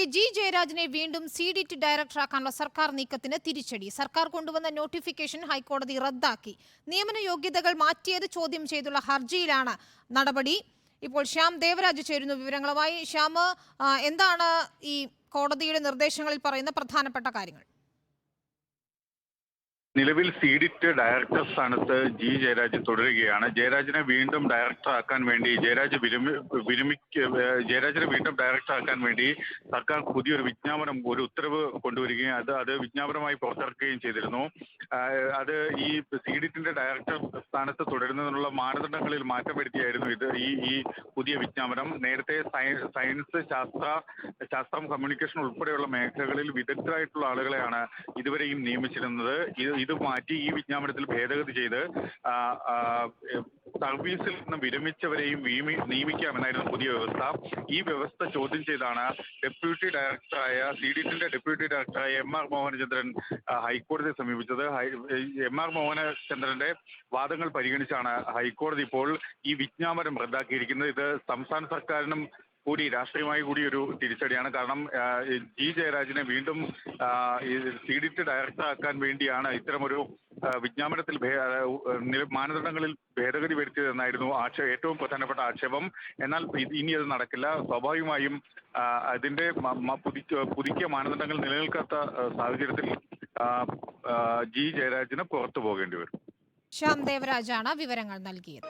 ഇതിനിടയ്ക്ക് ജി ജയരാജനെ വീണ്ടും C D T ഡയറക്ടറാക്കാനുള്ള സർക്കാർ നീക്കത്തിന് തിരിച്ചടി. സർക്കാർ കൊണ്ടുവന്ന നോട്ടിഫിക്കേഷൻ ഹൈക്കോടതി റദ്ദാക്കി. നിയമന യോഗ്യതകൾ മാറ്റിയത് ചോദ്യം ചെയ്തുള്ള ഹർജിയിലാണ് നടപടി. ഇപ്പോൾ ശ്യാം ദേവരാജ് ചേരുന്നു വിവരങ്ങളുമായി. ശ്യാം എന്താണ് ഈ കോടതിയുടെ നിർദ്ദേശങ്ങളിൽ പറയുന്ന പ്രധാനപ്പെട്ട കാര്യങ്ങൾ? നിലവിൽ സീഡിറ്റ് ഡയറക്ടർ സ്ഥാനത്ത് ജി ജയരാജ് തുടരുകയാണ്. ജയരാജിനെ വീണ്ടും ഡയറക്ടർ ആക്കാൻ വേണ്ടി ജയരാജ് വിരമി ജയരാജിനെ വീണ്ടും ഡയറക്ടർ ആക്കാൻ വേണ്ടി സർക്കാർ പുതിയൊരു വിജ്ഞാപനം ഒരു ഉത്തരവ് കൊണ്ടുവരികയും അത് അത് വിജ്ഞാപനമായി പുറത്തിറക്കുകയും ചെയ്തിരുന്നു. അത് ഈ സീഡിറ്റിന്റെ ഡയറക്ടർ സ്ഥാനത്ത് തുടരുന്നതിനുള്ള മാനദണ്ഡങ്ങളിൽ മാറ്റം വരുത്തിയായിരുന്നു ഇത് ഈ ഈ പുതിയ വിജ്ഞാപനം. നേരത്തെ സയൻസ് ശാസ്ത്ര ശാസ്ത്രം കമ്മ്യൂണിക്കേഷൻ ഉൾപ്പെടെയുള്ള മേഖലകളിൽ വിദഗ്ധരായിട്ടുള്ള ആളുകളെയാണ് ഇതുവരെയും നിയമിച്ചിരുന്നത്. ഇത് മാറ്റി ഈ വിജ്ഞാപനത്തിൽ ഭേദഗതി ചെയ്ത് സർവീസിൽ നിന്ന് വിരമിച്ചവരെയും നിയമിക്കാമെന്നായിരുന്നു പുതിയ വ്യവസ്ഥ. ഈ വ്യവസ്ഥ ചോദ്യം ചെയ്താണ് ഡെപ്യൂട്ടി ഡയറക്ടറായ സി ഡി ടിന്റെ ഡെപ്യൂട്ടി ഡയറക്ടറായ എം ആർ മോഹനചന്ദ്രൻ ഹൈക്കോടതിയെ സമീപിച്ചത്. എം ആർ മോഹനചന്ദ്രന്റെ വാദങ്ങൾ പരിഗണിച്ചാണ് ഹൈക്കോടതി ഇപ്പോൾ ഈ വിജ്ഞാപനം റദ്ദാക്കിയിരിക്കുന്നത്. ഇത് സംസ്ഥാന സർക്കാരിനും കൂടി രാഷ്ട്രീയമായി കൂടി ഒരു തിരിച്ചടിയാണ്. കാരണം ജി ജയരാജനെ വീണ്ടും സി ഡി ടി ഡയറക്ടർ ആക്കാൻ വേണ്ടിയാണ് ഇത്തരമൊരു വിജ്ഞാപനത്തിൽ മാനദണ്ഡങ്ങളിൽ ഭേദഗതി വരുത്തിയതെന്നായിരുന്നു ആക്ഷേ ഏറ്റവും പ്രധാനപ്പെട്ട ആക്ഷേപം. എന്നാൽ ഇനി അത് നടക്കില്ല. സ്വാഭാവികമായും അതിന്റെ പുതുക്കിയ മാനദണ്ഡങ്ങൾ നിലനിൽക്കാത്ത സാഹചര്യത്തിൽ ജി ജയരാജന് പുറത്തു പോകേണ്ടി വരും. ശ്യാം ദേവരാജാണ് വിവരങ്ങൾ നൽകിയത്.